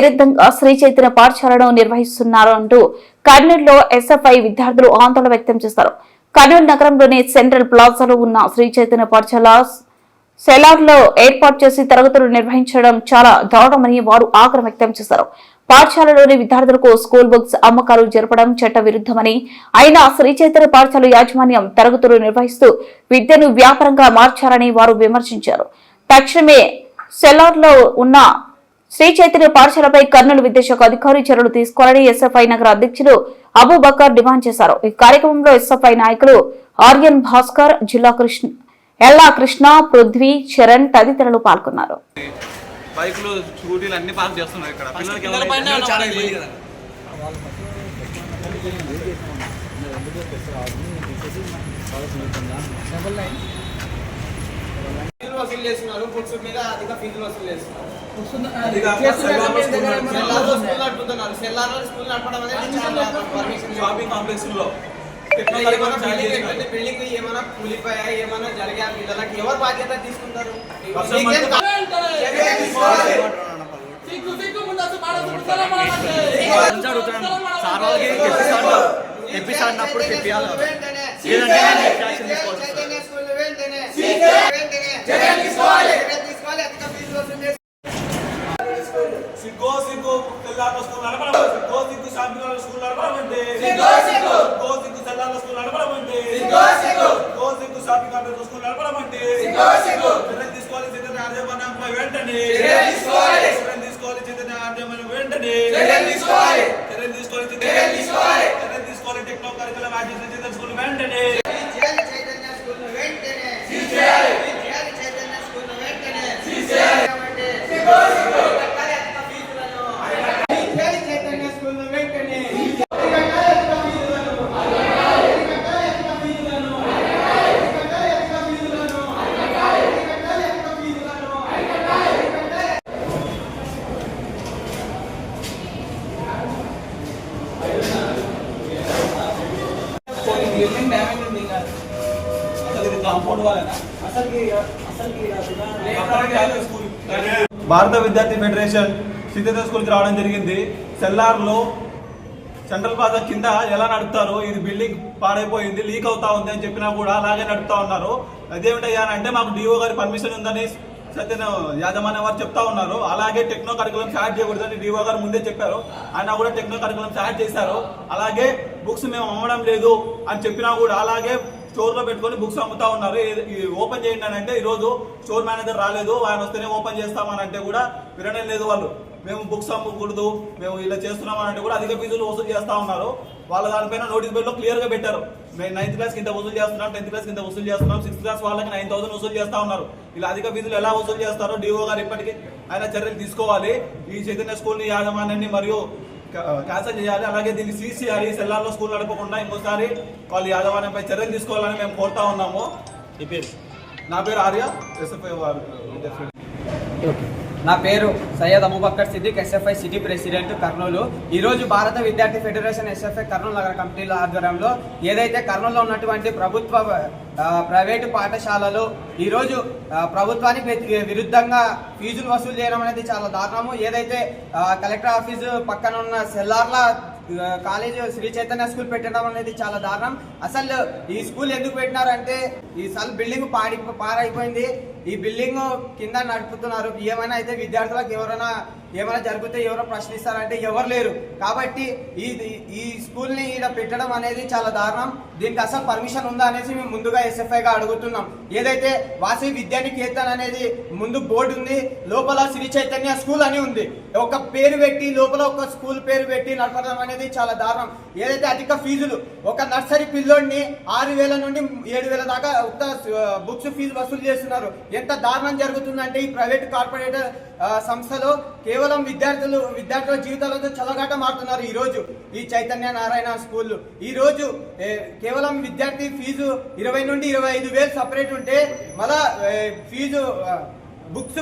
విరుద్ధంగా శ్రీ చైతన్య పాఠశాలను నిర్వహిస్తున్నారు అంటూ కర్నూలులో ఎస్ఎఫ్ఐ విద్యార్థులు ఆందోళన వ్యక్తం చేశారు కర్నూలు నగరంలోని సెంట్రల్ ప్లాజాలో ఉన్న శ్రీ చైతన్య పాఠశాల సెలార్లో ఏర్పాటు చేసి తరగతులు నిర్వహించడం చాలా దారుణమని వారు ఆగ్రహం వ్యక్తం చేశారు పాఠశాలలోని విద్యార్థులకు స్కూల్ బుక్స్ అమ్మకాలు జరపడం చట్ట విరుద్ధమని అయినా శ్రీ చైతన్య పాఠశాల యాజమాన్యం తరగతులు నిర్వహిస్తూ విద్యను వ్యాపారంగా మార్చారని వారు విమర్శించారు. తక్షణమే సెలార్లో ఉన్న శ్రీ చైతన్య పాఠశాలపై కర్నూలు విద్యాశాఖ అధికారి చర్యలు తీసుకోవాలని ఎస్ఎఫ్ఐ నగర అధ్యక్షులు అబూబకర్ డిమాండ్ చేశారు. ఈ కార్యక్రమంలో ఎస్ఎఫ్ఐ నాయకులు ఆర్యన్ భాస్కర్ జిల్లా కృష్ణ ఎల్లా కృష్ణ పృథ్వీ చరణ్ తదితరులు పాల్గొన్నారు. బైకులు స్కూటీలు అన్ని పార్క్ చేస్తున్నారు ఇక్కడ. పిల్లలకి ఎవరు- చాలా ఇబ్బంది కదా ఫీజులు వసూలు చేస్తున్నారు బుక్స్ మీద అధిక ఫీజులు వసూలు చేస్తున్నారు. స్కూల్ నడుపుతున్నారు. సెల్లార్లో స్కూల్ నడపడం అనేది లో. బిల్డింగ్ ఏమైనా కూలిపోయా ఏమైనా జరిగా పిల్లలకి ఎవరు బాధ్యత తీసుకుంటారు? పడితే- నుంచి సిగ్గో సిగ్గు సెల్లార్లో స్కూల్ నడపడం సిగ్గో సిగ్గు షాపింగ్ స్కూల్ నడపడం అంటే సిగ్గో సిగ్గు. సిగ్గు స్కూల్ నడపడం అంటే సిగ్గో సిగ్గు. సిగ్గు స్కూల్ నడపడం అంటే సిగ్గో సిగ్గు. చర్యలు తీసుకోవాలి చైతన్య వెంటనే చర్యలు తీసుకోవాలి. చర్యలు తీసుకోవాలి చైతన్య వెంటనే చర్యలు తీసుకోవాలి. చర్యలు తీసుకోవాలి చర్యలు తీసుకోవాలి. చర్యలు తీసుకోవాలి టెక్నో కరికులం చైతన్య స్కూల్ వెంటనే చేయాలి చైతన్య స్కూల్ వెంటనే చేయాలి చేయాలి చైతన్య స్కూల్ వెంటనే చేయాలి కట్టాలి అధిక ఫీజులను చేయాలి చైతన్య స్కూల్ వెంటనే కట్టాలి అధిక ఫీజులను కట్టాలి అధిక ఫీజులను కట్టాలి అధిక ఫీజులను కట్టాలి అధిక ఫీజులను బిల్డింగ్ డ్యామేజ్ ఉంది ఇంకా అసలు ఇది కాంపౌండ్ వాళ్ళేనా? అసలుకి అసలుకి భారత విద్యార్థి ఫెడరేషన్ సిద్ధార్థ స్కూల్కి రావడం జరిగింది. సెల్లార్లో సెంట్రల్ ప్లాజా కింద ఎలా నడుపుతారు ఇది బిల్డింగ్ పాడైపోయింది లీక్ అవుతా ఉంది అని చెప్పినా కూడా అలాగే నడుపుతా ఉన్నారు. అదేమిటయ్యా అంటే మాకు డిఓ గారి పర్మిషన్ ఉందని సత్యన యాజమాన్య వారు చెప్తా ఉన్నారు. అలాగే టెక్నో కరికులం స్టార్ట్ చేయకూడదని డివో గారు ముందే చెప్పారు. ఆయన కూడా టెక్నో కరికులం స్టార్ట్ చేశారు. అలాగే బుక్స్ మేము అమ్మడం లేదు అని చెప్పినా కూడా అలాగే స్టోర్లో పెట్టుకొని బుక్స్ అమ్ముతా ఉన్నారు. ఓపెన్ చేయండి అని అంటే ఈరోజు స్టోర్ మేనేజర్ రాలేదు. ఆయన వస్తేనే ఓపెన్ చేస్తామని అంటే కూడా వినడం లేదు వాళ్ళు. మేము బుక్స్ అమ్మకూడదు. మేము ఇలా చేస్తున్నాం అంటే కూడా అధిక ఫీజులు వసూలు చేస్తా ఉన్నారు. వాళ్ళ దానిపైన నోటీస్ బోర్డులో క్లియర్గా పెట్టారు. మేము నైన్త్ క్లాస్ కింద వసూలు చేస్తున్నాం టెన్త్ క్లాస్ కింద వసూలు చేస్తున్నాం సిక్స్త్ క్లాస్ వాళ్ళకి నైన్ థౌసండ్ వసూలు చేస్తా ఉన్నారు. ఇలా అధిక ఫీజులు ఎలా వసూలు చేస్తారో డిఓ గారు ఇప్పటికీ ఆయన చర్యలు తీసుకోవాలి. ఈ చైతన్య స్కూల్ని యాజమాన్యాన్ని మరియు క్యాన్సల్ చేయాలి. అలాగే దీన్ని సీజ్ చేయాలి సెల్లార్లో స్కూల్ నడపకుండా ఇంకోసారి వాళ్ళ యాజమాన్యంపై చర్యలు తీసుకోవాలని మేము కోరుతా ఉన్నాము. నా పేరు ఆర్య. ఎస్ఎఫ్ఐ వారు. నా పేరు Syed Abubakar Siddiq SFI city president Kurnool. ఈరోజు భారత విద్యార్థి ఫెడరేషన్ ఎస్ఎఫ్ఐ కర్నూలు నగర కమిటీల ఆధ్వర్యంలో ఏదైతే కర్నూలులో ఉన్నటువంటి ప్రభుత్వ ప్రైవేటు పాఠశాలలు ఈరోజు ప్రభుత్వానికి విరుద్ధంగా ఫీజులు వసూలు చేయడం అనేది చాలా దారుణము. ఏదైతే కలెక్టర్ ఆఫీసు పక్కన ఉన్న సెల్లార్ల college college Shri Chaitanya school పెట్టడం అనేది చాలా దారుణం. అసలు ఈ స్కూల్ ఎందుకు పెట్టినారంటే ఈ సల్ బిల్డింగ్ పాడి పాడైపోయింది. ఈ బిల్డింగ్ కింద నడుపుతున్నారు. ఏమైనా అయితే విద్యార్థులకు ఎవరైనా ఏమైనా జరిగితే ఎవరో ప్రశ్నిస్తారంటే ఎవరు లేరు. కాబట్టి ఈ ఈ స్కూల్ని ఈడ పెట్టడం అనేది చాలా దారుణం. దీనికి అసలు పర్మిషన్ ఉందా అనేసి మేము ముందుగా ఎస్ఎఫ్ఐగా అడుగుతున్నాం. ఏదైతే వాసవి విద్యానికేతన్ అనేది ముందు బోర్డు ఉంది లోపల శ్రీ చైతన్య స్కూల్ అని ఉంది. ఒక పేరు పెట్టి లోపల ఒక స్కూల్ పేరు పెట్టి నడపడం అనేది చాలా దారుణం. ఏదైతే అధిక ఫీజులు ఒక నర్సరీ పిల్లోడిని ఆరు వేల నుండి ఏడు వేల దాకా ఉత్త బుక్స్ ఫీజు వసూలు చేస్తున్నారు. ఎంత దారుణం జరుగుతుందంటే ఈ ప్రైవేట్ కార్పొరేట్ సంస్థలో కేవలం విద్యార్థులు విద్యార్థుల జీవితాలతో చల్లగాట మారుతున్నారు ఈరోజు ఈ చైతన్య నారాయణ స్కూల్. ఈరోజు కేవలం విద్యార్థి ఫీజు ఇరవై నుండి ఇరవై ఐదు వేలు సపరేట్ ఉంటే మళ్ళా ఫీజు బుక్స్